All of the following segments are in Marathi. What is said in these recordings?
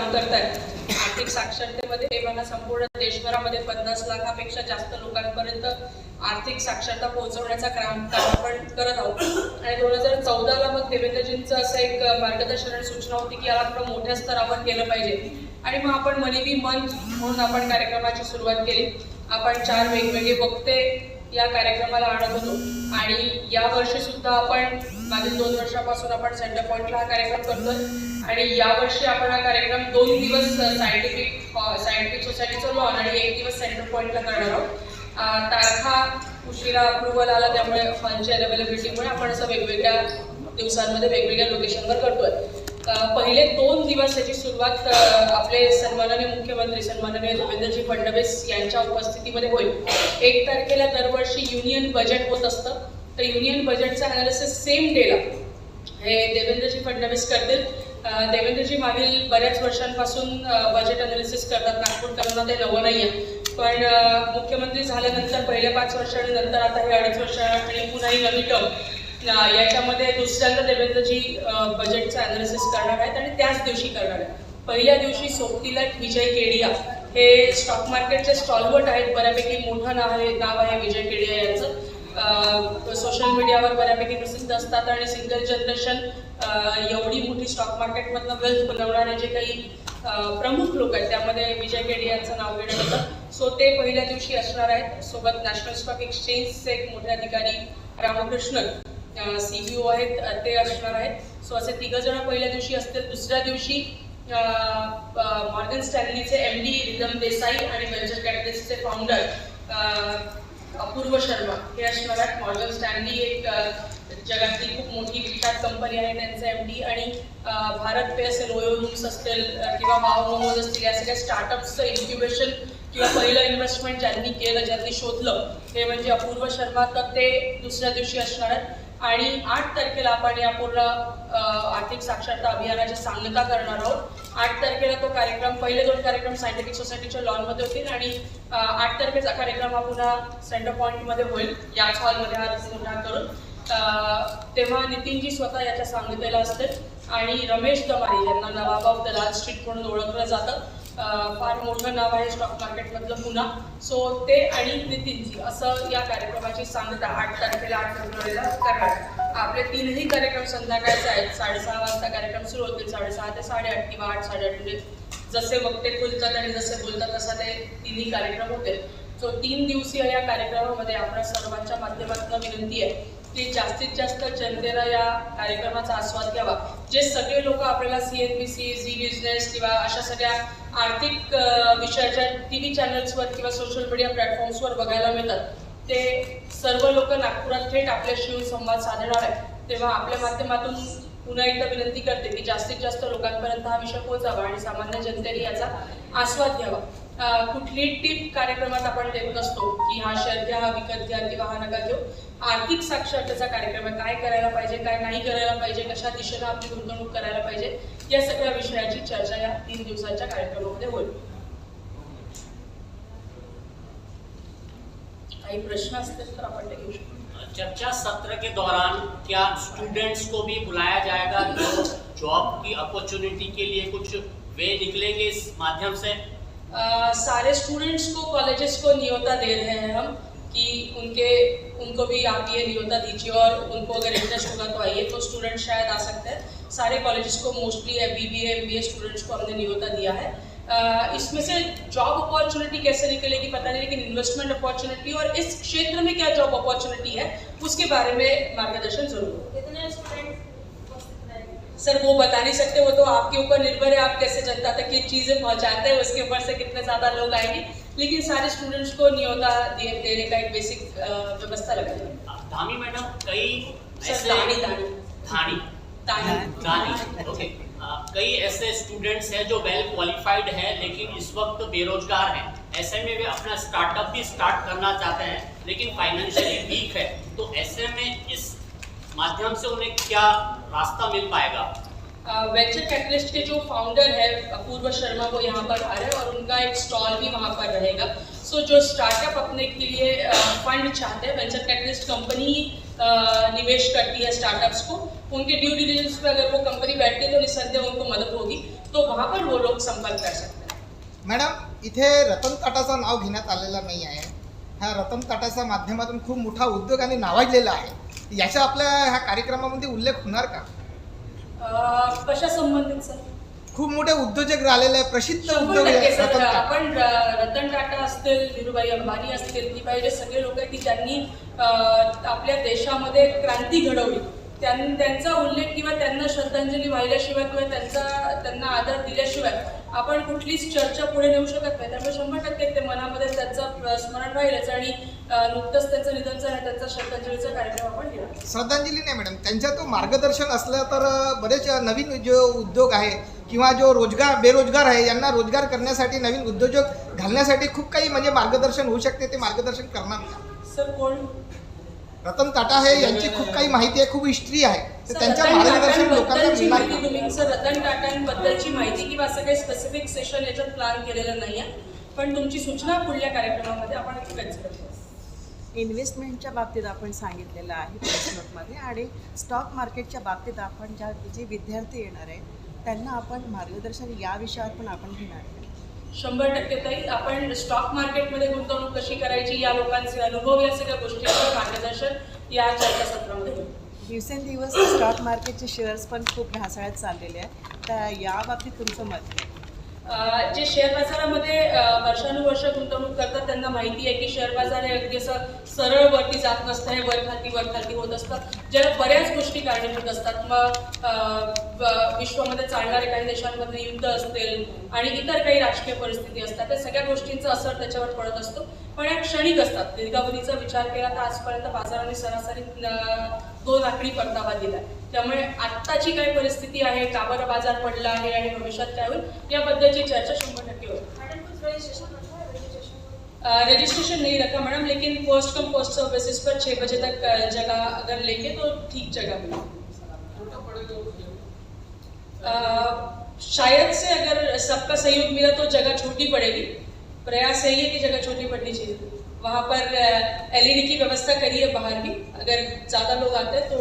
काम करतायत. आर्थिक साक्षरतेमध्ये मला बघा संपूर्ण देशभरामध्ये पन्नास लाखापेक्षा जास्त लोकांपर्यंत आर्थिक साक्षरता पोहोचवण्याचा काम आपण करत आहोत. आणि दोन हजार चौदाला मग देवेंद्रजींचं असं एक मार्गदर्शन आणि सूचना होती की याला थोडं मोठ्या स्तरावर केलं पाहिजे. आणि मग आपण मनिबी मन म्हणून आपण कार्यक्रमाची सुरुवात केली. आपण चार वेगवेगळे वक्ते या कार्यक्रमाला आणत होतो. आणि या वर्षी सुद्धा आपण मागील दोन वर्षापासून आपण सेंटर पॉईंटला हा कार्यक्रम करतोय. आणि यावर्षी आपण हा कार्यक्रम दोन दिवस सायंटिफिक सायंटिफिक सोसायटीचं लॉन आणि एक दिवस सेंटर पॉईंटला करणार आहोत. तारखा उशिरा अप्रुव्हल आला त्यामुळे फंडच्या अवेलेबिलिटीमुळे आपण असं वेगवेगळ्या दिवसांमध्ये वेगवेगळ्या लोकेशनवर करतोय. आहे पहिले दोन दिवस याची सुरुवात आपले सन्माननीय मुख्यमंत्री सन्माननीय देवेंद्रजी फडणवीस यांच्या उपस्थितीमध्ये होईल. एक तारखेला दरवर्षी युनियन बजेट होत असतं. तर युनियन बजेटचं अनालिसिस सेम डेला हे देवेंद्रजी फडणवीस करतील. देवेंद्रजी मागील बऱ्याच वर्षांपासून बजेट अनालिसिस करतात. नागपूरकरांना ते नवं नाही आहे पण मुख्यमंत्री झाल्यानंतर पहिल्या पाच वर्ष आणि नंतर आता हे अडीच वर्ष आणि पुन्हा ही नवी टर्म याच्यामध्ये दुसऱ्यांदा देवेंद्रजी बजेटचं अनालिसिस करणार आहेत आणि त्याच दिवशी करणार आहेत. पहिल्या दिवशी सोबतीला विजय केडिया हे स्टॉक मार्केटचे स्टॉलवर्ट आहेत बऱ्यापैकी मोठं नाव आहे नाव आहे विजय केडिया यांचं. सोशल मीडियावर बऱ्यापैकी प्रसिद्ध असतात आणि सिंगल जनरेशन एवढी मोठी स्टॉक मार्केटमधनं वेल्थ बनवणारे जे काही प्रमुख लोक आहेत त्यामध्ये विजय केडी यांचं नाव घेण्यात येतं सो ते पहिल्या दिवशी असणार आहेत. सोबत नॅशनल स्टॉक एक्सचेंजचे एक मोठे अधिकारी रामकृष्णन. सीईओ आहेत ते असणार आहेत. सो असे तिघ जण पहिल्या दिवशी असतील. दुसऱ्या दिवशी मॉर्गन स्टॅनलीचे एम डी रिदम देसाई आणि वेंचर कॅपिटल्सचे फाउंडर अपूर्व शर्मा. हे असणार आहेत. मॉर्गन स्टॅनली एक जगातली खूप मोठी विख्यात कंपनी आहे. त्यांचं एम डी आणि भारत पे असेल ओयो रूम्स असतील किंवा वाव मोमोज असतील. या सगळ्या स्टार्टअप्सचं इन्क्युबेशन किंवा पहिलं इन्व्हेस्टमेंट ज्यांनी केलं ज्यांनी शोधलं ते म्हणजे अपूर्व शर्मा. तर ते दुसऱ्या दिवशी असणार आहेत. आणि आठ तारखेला आपण या पूर्ण आर्थिक साक्षरता अभियानाची सांगता करणार आहोत. आठ तारखेला तो कार्यक्रम पहिले दोन कार्यक्रम सायंटिफिक सोसायटीच्या लॉनमध्ये होतील आणि आठ तारखेचा कार्यक्रम हा पुन्हा सेंटर पॉईंटमध्ये होईल. याच हॉलमध्ये हा मोठा करून. तेव्हा नितीनजी स्वतः याच्या सांगतेला असते आणि रमेश दमारी यांना नवाबाव दलाल स्ट्रीट म्हणून ओळखलं जातं. फार मोठं नाव आहे स्टॉक मार्केटमधलं पुन्हा. सो ते आणि नितीनजी असं या कार्यक्रमाची सांगता आठ तारखेला आठ फेब्रुवारीला करणार. आपले तीनही कार्यक्रम संध्याकाळचे आहेत. साडेसहा वाजता कार्यक्रम सुरू होतील. साडेसहा ते साडेआठ किंवा आठ साडेआठ म्हणजे जसे वक्ते खुलतात आणि जसे बोलतात तसा ते तिन्ही कार्यक्रम होते सो तीन दिवसीय या कार्यक्रमामध्ये आपल्या सर्वांच्या माध्यमातून विनंती आहे की जास्तीत जास्त जनतेला या कार्यक्रमाचा आस्वाद घ्यावा. जे सगळे लोक आपल्याला C N B C Zee business किंवा अशा सगळ्या आर्थिक विषयाच्या टी व्ही चॅनल्सवर किंवा सोशल मीडिया प्लॅटफॉर्म्सवर बघायला मिळतात. ते सर्व लोक नागपुरात थेट आपल्याशी येऊन संवाद साधणार आहेत. तेव्हा आपल्या माध्यमातून पुन्हा एकदा विनंती करते की जास्तीत जास्त लोकांपर्यंत हा विषय पोहोचावा आणि सामान्य जनतेने याचा आस्वाद घ्यावा. कुठली टीप कार्यक्रमात आपण देत नसतो की हा शेअर घ्या हा विकत घ्या किंवा हा नका घेऊ. आर्थिक साक्षरतेचा कार्यक्रम आहे. काय करायला पाहिजे काय नाही करायला पाहिजे कशा दिशेनं आपली गुंतवणूक करायला पाहिजे या सगळ्या विषयाची चर्चा या तीन दिवसाच्या कार्यक्रमामध्ये होईल. काही प्रश्न असतील तर आपण ते घेऊ शकतो. चर्चा सत्र के दौरान क्या स्टूडेंट्स को भी बुलाया जाएगा? जॉब की अपॉर्चुनिटी के लिए कुछ वे निकलेंगे इस माध्यम से? सारे स्टूडेंट्स को कॉलेजेस को न्योता दे रहे हैं हम कि उनके, उनको भी आप ये न्योता दीजिए और उनको अगर इंटरेस्ट होगा तो आइए तो स्टूडेंट शायद आ सकते हैं। सारे कॉलेजेस को mostly B B M B A students को हमने न्योता दिया है। इसमें से जॉब अपॉर्चुनिटी कैसे निकलेगी पता नहीं, लेकिन इन्वेस्टमेंट अपॉर्चुनिटी और इस क्षेत्र में क्या जॉब अपॉर्चुनिटी है, उसके बारे में मार्गदर्शन ज़रूर होगा कितने स्टूडेंट उपस्थित रहेंगे सर वो बता नहीं सकते वो तो आपके ऊपर निर्भर है आप कैसे जनता तक ये चीज़ें पहुंचाते हैं उसके ऊपर से कितने ज़्यादा लोग आएँगे। लेकिन सारे स्टूडेंट्स को न्योता दे, देने का एक बेसिक व्यवस्था लगाई धामी मैडम कई धानी ओके कई ऐसे स्टूडेंट्स हैं जो वेल क्वालिफाइड हैं लेकिन इस वक्त बेरोजगार हैं। ऐसे में वे अपना स्टार्टअप भी स्टार्ट करना चाहते हैं लेकिन फाइनेंशियली वीक है। तो ऐसे में इस माध्यम से उन्हें क्या रास्ता मिल पाएगा। वेंचर कैपिटलिस्ट के जो फाउंडर है अपूर्व शर्मा वो यहाँ पर आ रहे हैं और उनका एक स्टॉल भी वहाँ पर रहेगा। सो जो स्टार्टअप अपने के लिए फंड चाहते हैं वेंचर कैपिटलिस्ट कंपनी निवेश करती है स्टार्टअप्स को उनके ड्यू डिलीजेंस पे अगर वो कंपनी बैठती है तो निस्संदेह उनको मदद होगी। तो वहाँ पर वो लोग संपर्क कर सकते हैं। मॅडम इथे रतन टाटाचं नाव घेण्यात आलेलं नाही आहे ह्या रतन टाटाच्या माध्यमातून खूप मोठा उद्योग आणि नावाजलेला आहे. याचा आपल्या ह्या कार्यक्रमामध्ये उल्लेख होणार का? अं, कशा संबंधित सर? खूप मोठे उद्योजक राहिलेले आहे प्रसिद्ध शंभर उद्योग टक्के सर. आपण र- रतन टाटा असतील धीरूभाई अंबानी असतील की पाहिजे सगळे लोक आहेत की ज्यांनी अं, आपल्या देशामध्ये क्रांती घडवली. त्यां त्यांचा उल्लेख किंवा त्यांना श्रद्धांजली वाहिल्याशिवाय किंवा त्यांचा त्यांना आदर दिल्याशिवाय आपण कुठलीच चर्चा पुढे नेऊ शकत नाही. त्यामुळे शंभर टक्के ते मनामध्ये त्यांचं स्मरण राहीलच आणि नुकतंच त्यांचं निधन झालं त्यांचा श्रद्धांजलीचा कार्यक्रम आपण घेणार श्रद्धांजली नाही मॅडम. त्यांच्या तो मार्गदर्शन असलं तर बरेच नवीन जो उद्योग आहे किंवा जो रोजगार बेरोजगार आहे यांना रोजगार करण्यासाठी नवीन उद्योजक घालण्यासाठी खूप काही म्हणजे मार्गदर्शन होऊ शकते. ते मार्गदर्शन करणार सर कोण? रतन टाटा हे यांची खूप काही माहिती आहे खूप हिस्ट्री आहे. तर त्यांच्या रतन मार्गदर्शन लोकांना सर रतन टाटांबद्दलची माहिती किंवा असं काही स्पेसिफिक सेशन याच्यात प्लॅन केलेलं नाही आहे पण तुमची सूचना पुढल्या कार्यक्रमामध्ये आपण इन्व्हेस्टमेंटच्या बाबतीत आपण सांगितलेलं आहे प्रेस नोटमध्ये आणि स्टॉक मार्केटच्या बाबतीत आपण ज्या जे विद्यार्थी येणार आहे त्यांना आपण मार्गदर्शन या विषयावर पण आपण घेणार आहे शंभर टक्के ताई आपण स्टॉक मार्केटमध्ये गुंतवणूक कशी करायची या लोकांचे अनुभव या सगळ्या गोष्टींवर मार्गदर्शन या चर्चासत्रामध्ये होईल. दिवसेंदिवस स्टॉक मार्केटचे शेअर्स पण खूप ढासळत चाललेले आहेत. तर या बाबतीत तुमचं मत आहे जे शेअर बाजारामध्ये वर्षानुवर्ष गुंतवणूक करतात त्यांना माहिती आहे की शेअर बाजार हे अगदी असं सरळ वरती जात नसतं हे वर खालती होत असतं. ज्याला बऱ्याच गोष्टी कारणीभूत असतात. मग विश्वामध्ये चालणारे काही देशांमध्ये युद्ध असतील आणि इतर काही राजकीय परिस्थिती असतात त्या सगळ्या गोष्टींचा असर त्याच्यावर पडत असतो. पण या क्षणिक असतात. दीर्घावधीचा विचार केला तर आजपर्यंत बाजाराने सरासरी दोन आकडी परतावा दिला त्यामुळे आत्ताची काय परिस्थिती आहे का बरं बाजार पडला आहे आणि भविष्यात काय होईल याबद्दलची चर्चा शंभर टक्के होईल. रजिस्ट्रेशन नहीं रखा मैडम लेकिन post come first serve basis पर छः बजे तक जगह अगर लेंगे तो ठीक जगह मिलेगी. शायद से अगर सबका सहयोग मिला तो जगह छोटी पड़ेगी. प्रयास यही है कि जगह छोटी पड़नी चाहिए. वहाँ पर एलईडी की व्यवस्था करी है बाहर भी. अगर ज़्यादा लोग आते हैं तो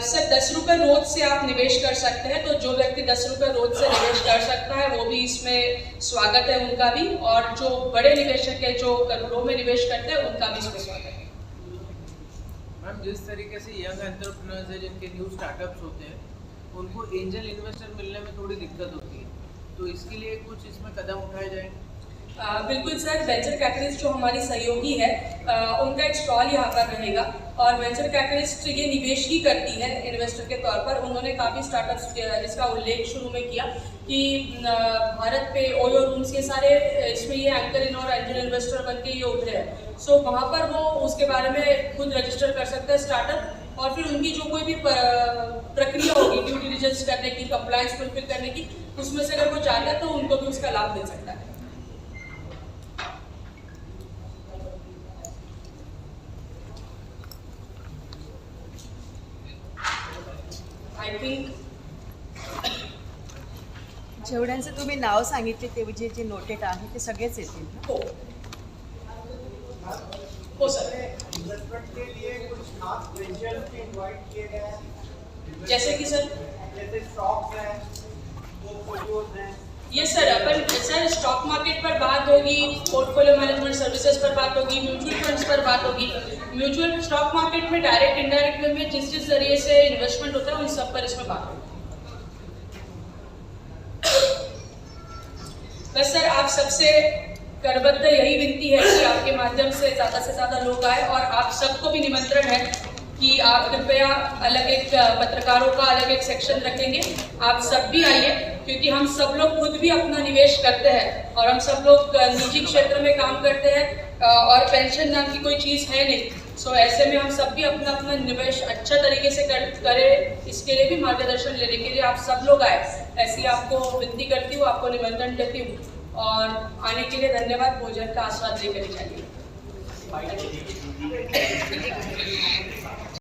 सर, दस रुपये रोज से आप निवेश कर सकते हैं तो जो व्यक्ति दस रुपये रोज से निवेश कर सकता है, वो भी इसमें स्वागत है उनका भी, और जो बड़े निवेशक है, जो करोड़ों में निवेश करते हैं, उनका भी इसमें स्वागत है। मैम, जिस तरीके से यंग एंटरप्रेन्योर्स है, जिनके न्यू स्टार्टअप्स होते हैं, उनको एंजल इन्वेस्टर मिलने में थोड़ी दिक्कत होती है। तो इसके लिए कुछ इसमें कदम उठाए जाएँगे बिल्कुल सर, वेंचर कैपिटलिस्ट जो हमारी सहयोगी है उनका एक स्टॉल यहाँ पर रहेगा। और वेंचर कैपिटलिस्ट ये निवेश ही करती है इन्वेस्टर के तौर पर। उन्होंने काफ़ी स्टार्टअप्स जिसका उल्लेख शुरू में किया कि भारत पे ओयो रूम्स ये सारे, इसमें ये एंकर इन और एंजल इन्वेस्टर बन के ये उभरे हैं। सो वहाँ पर वो उसके बारे में खुद रजिस्टर कर सकते हैं स्टार्टअप। और फिर उनकी जो कोई भी प्रक्रिया होगी ड्यू डिलीजेंस करने की कंप्लायंस फुलफिल करने की, उसमें से अगर वो चाहता है तो उनको भी उसका लाभ मिल सकता है। आय थिंक जेवढ्यांचं तुम्ही नाव सांगितले ते जे जे नोटेड आहे ते सगळेच येतील हो. हो सर. के लिए कुछ खास वेंचर्स भी इनवाइट किए गए हैं जैसे कि सर जैसे स्टॉक्स हैं पोर्टफोलियोज हैं। ये सर अपन सर स्टॉक मार्केट पर बात होगी पोर्टफोलियो मैनेजमेंट सर्विसेज़ पर बात होगी म्यूचुअल फंड्स पर बात होगी। म्यूचुअल स्टॉक मार्केट में डायरेक्ट इनडायरेक्ट में जिस जिस ज़रिए से इन्वेस्टमेंट होता है, उन सब पर इसमें बात होगी। बस सर, आप सबसे करबद्ध यही विनती है कि आपके माध्यम से ज़्यादा से ज़्यादा लोग आए और आप सबको भी निमंत्रण है कि आप कृपया अलग एक पत्रकारों का अलग एक सेक्शन रखेंगे। आप सब भी आइए, क्योंकि हम सब लोग खुद भी अपना निवेश करते हैं और हम सब लोग निजी क्षेत्र में काम करते हैं और पेंशन नाम की कोई चीज़ है नहीं। सो ऐसे में हम सब भी अपना अपना निवेश अच्छा तरीके से कर, करें। इसके लिए भी मार्गदर्शन लेने के लिए आप सब लोग आए। ऐसी आपको विनती करती हूँ, आपको निमंत्रण देती हूँ। और आने के लिए धन्यवाद, भोजन का आस्वाद लेकर जाइए।